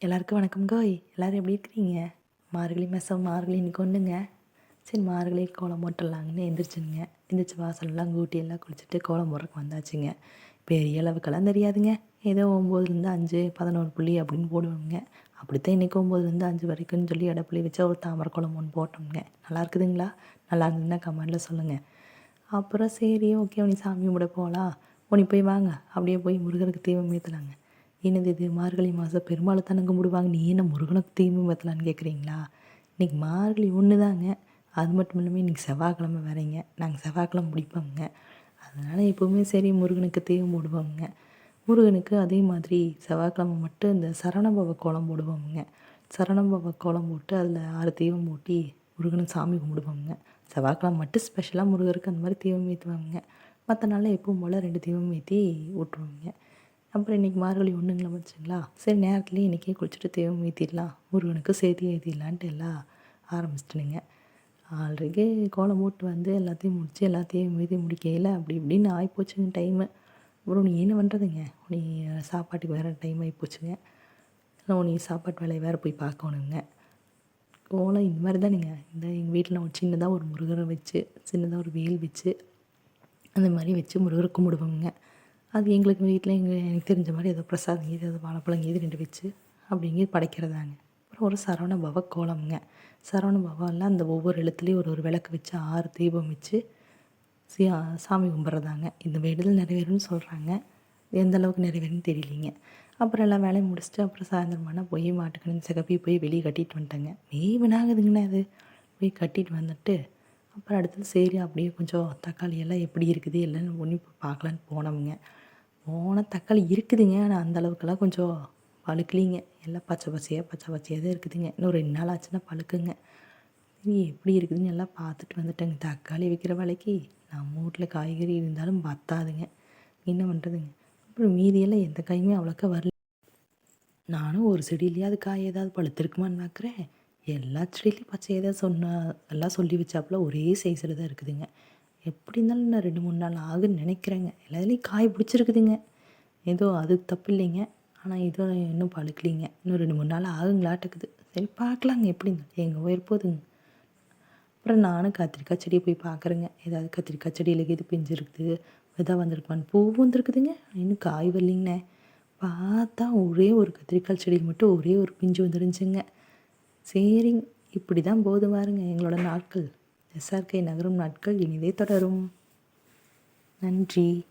எல்லாருக்கும் வணக்கம் கோய். எல்லோரும் எப்படி இருக்கிறீங்க? மார்கழி மாதம் மார்கழின்னு கொண்டுங்க சரி மார்கழி கோலம் போட்டுடலாங்கன்னு எந்திரிச்சுங்க எந்திரிச்சு வாசலெல்லாம் கூட்டி எல்லாம் குளிச்சுட்டு கோலம் போடுறக்கு வந்தாச்சுங்க. பெரிய அளவுக்கெல்லாம் தெரியாதுங்க. ஏதோ ஒம்போதுலேருந்து அஞ்சு பதினோரு புள்ளி அப்படின்னு போடுவோங்க. அப்படித்தான் இன்றைக்கி ஒம்போதுலேருந்து அஞ்சு வரைக்கும்னு சொல்லி இடப்புள்ளி வச்சா ஒரு தாமரை கோலம் ஒன்று போட்டோம்ங்க. நல்லா இருக்குதுங்களா? நல்லா இருந்ததுன்னா கமெண்டில் சொல்லுங்கள் அப்புறம் சரி ஓகே உனி சாமி கும்பிட போகலாம். உனி போய் வாங்க. அப்படியே போய் முருகருக்கு தீபம் ஏற்றலாங்க என்னது இது? மார்கழி மாதம் பெருமாளை தானே கும்பிடுவாங்க நீ என்ன முருகனுக்கு தீபம் பற்றலான்னு கேட்குறீங்களா இன்றைக்கி மார்கழி ஒன்று தாங்க அது மட்டும் இல்லாமல் இன்றைக்கி செவ்வாய்க்கிழமை வரைங்க நாங்கள் செவ்வாய்க்கிழமை பிடிப்போங்க அதனால் எப்போவுமே சரி முருகனுக்கு தீபம் போடுவோங்க முருகனுக்கு அதே மாதிரி செவ்வாய்க்கிழமை மட்டும் இந்த சரணபவ கோலம் போடுவோங்க சரணபவ கோலம் போட்டு அதில் ஆறு தீபம் மூட்டி முருகனுக்கு சாமி கும்பிடுவோங்க செவ்வாய்க்கிழமை மட்டும் ஸ்பெஷலாக முருகருக்கு அந்த மாதிரி தீபம் ஏற்றுவாங்க மற்ற நாளில் எப்பவும் போல் ரெண்டு தீபம் ஏற்றி விட்ருவோங்க அப்புறம் இன்றைக்கி மார்கழி ஒன்றுங்களா வச்சுங்களா சரி நேரத்துலேயே இன்றைக்கே குளிச்சுட்டு தீபம் ஏற்றிடலாம் முருகனுக்கு சேர்த்து ஏற்றிடலான்ட்டு எல்லாம் ஆரம்பிச்சிட்டுனுங்க. ஆல்ரெடி கோலம் போட்டு வந்து எல்லாத்தையும் முடித்து எல்லாத்தையும் மீதி முடிக்கையில் அப்படி இப்படின்னு ஆகிப்போச்சுங்க டைமு அப்புறம் நீ என்ன பண்ணுறதுங்க நீ சாப்பாட்டுக்கு வேறு டைம் ஆகிப்போச்சுங்க இல்லை நீ சாப்பாட்டு வேலையை வேறு போய் பார்க்கணுங்க. கோலம் இந்த மாதிரி தானுங்க. இந்த எங்கள் வீட்டில் ஒரு சின்னதாக ஒரு முருகரை வச்சு சின்னதாக ஒரு வேல் வச்சு அந்த மாதிரி வச்சு முருகரை கும்பிடுவோங்க அது எங்களுக்கு வீட்டில் எங்கள் எனக்கு தெரிஞ்ச மாதிரி ஏதோ பிரசாதம் இது ஏதோ வாழைப்பழம் இது ரெண்டு வச்சு அப்படிங்க படைக்கிறதாங்க. அப்புறம் ஒரு சரவண பவ கோலம்ங்க. சரவண பவனில் அந்த ஒவ்வொரு எழுத்துலேயும் ஒரு ஒரு விளக்கு வச்சு ஆறு தீபம் வச்சு சாமி கும்பிட்றதாங்க. இந்த வேண்டுதல் நிறைவேறும்னு சொல்கிறாங்க எந்த அளவுக்கு நிறைவேறும்னு தெரியலிங்க. அப்புறம் எல்லாம் வேலையும் முடிச்சுட்டு அப்புறம் சாயந்தரமானால் போய் மாட்டுக்கணும் சிகப்பி போய் வெளியே கட்டிட்டு வந்துட்டேங்க. மேய்வனாகுதுங்கண்ணா அது. போய் கட்டிட்டு வந்துட்டு அப்புறம் அடுத்தது சரி அப்படியே கொஞ்சம் தக்காளி எல்லாம் எப்படி இருக்குது எல்லாம் ஒன்று பார்க்கலான்னு போனோமுங்க. போன தக்காளி இருக்குதுங்க. ஆனால் அந்த அளவுக்கெல்லாம் கொஞ்சம் பழுக்கலிங்க. எல்லாம் பச்சை பச்சையாக பச்சை பச்சையாக தான் இருக்குதுங்க. இன்னும் ரெண்டு நாள் ஆச்சுன்னா பழுக்குங்க. சரி எப்படி இருக்குதுன்னு எல்லாம் பார்த்துட்டு வந்துட்டேங்க. தக்காளி விற்கிற விலைக்கு நம்ம வீட்டில் காய்கறி இருந்தாலும் பத்தாதுங்க. என்ன பண்ணுறதுங்க அப்புறம் மீதியெல்லாம் எந்த காயுமே அவ்வளோக்கா வரல. நானும் ஒரு செடியிலேயே அது காய் ஏதாவது பழுத்திருக்குமான்னு பார்க்குறேன். எல்லா செடியிலையும் பச்சை ஏதாவது சொன்ன எல்லாம் சொல்லி வச்சாப்புல ஒரே சைஸில் தான் இருக்குதுங்க. எப்படி இருந்தாலும் இன்னும் ரெண்டு மூணு நாள் ஆகுன்னு நினைக்கிறேங்க. எல்லாத்துலேயும் காய் பிடிச்சிருக்குதுங்க. ஏதோ அது தப்பு இல்லைங்க. ஆனால் இதோ இன்னும் பழுக்கலிங்க. இன்னும் ரெண்டு மூணு நாள் ஆகுங்களாட்டுக்குது. சரி பார்க்கலாங்க. எப்படிங்க எங்கள் உயிர் போதுங்க அப்புறம் நானும் கத்திரிக்காய் செடியை போய் பார்க்குறேங்க. ஏதாவது கத்திரிக்காய் செடியில் இது பிஞ்சு இருக்குது விதை வந்திருக்குமான்னு பூ வந்துருக்குதுங்க இன்னும் காய் வரலிங்கண்ணே. பார்த்தா ஒரே ஒரு கத்திரிக்காய் செடியில் மட்டும் ஒரே ஒரு பிஞ்சு வந்துருந்துச்சுங்க. சரிங்க. இப்படி தான் போது பாருங்க எங்களோட நாட்கள். எஸ்ஆர்கே நகரும் நாட்கள் இனிதே தொடரும். நன்றி.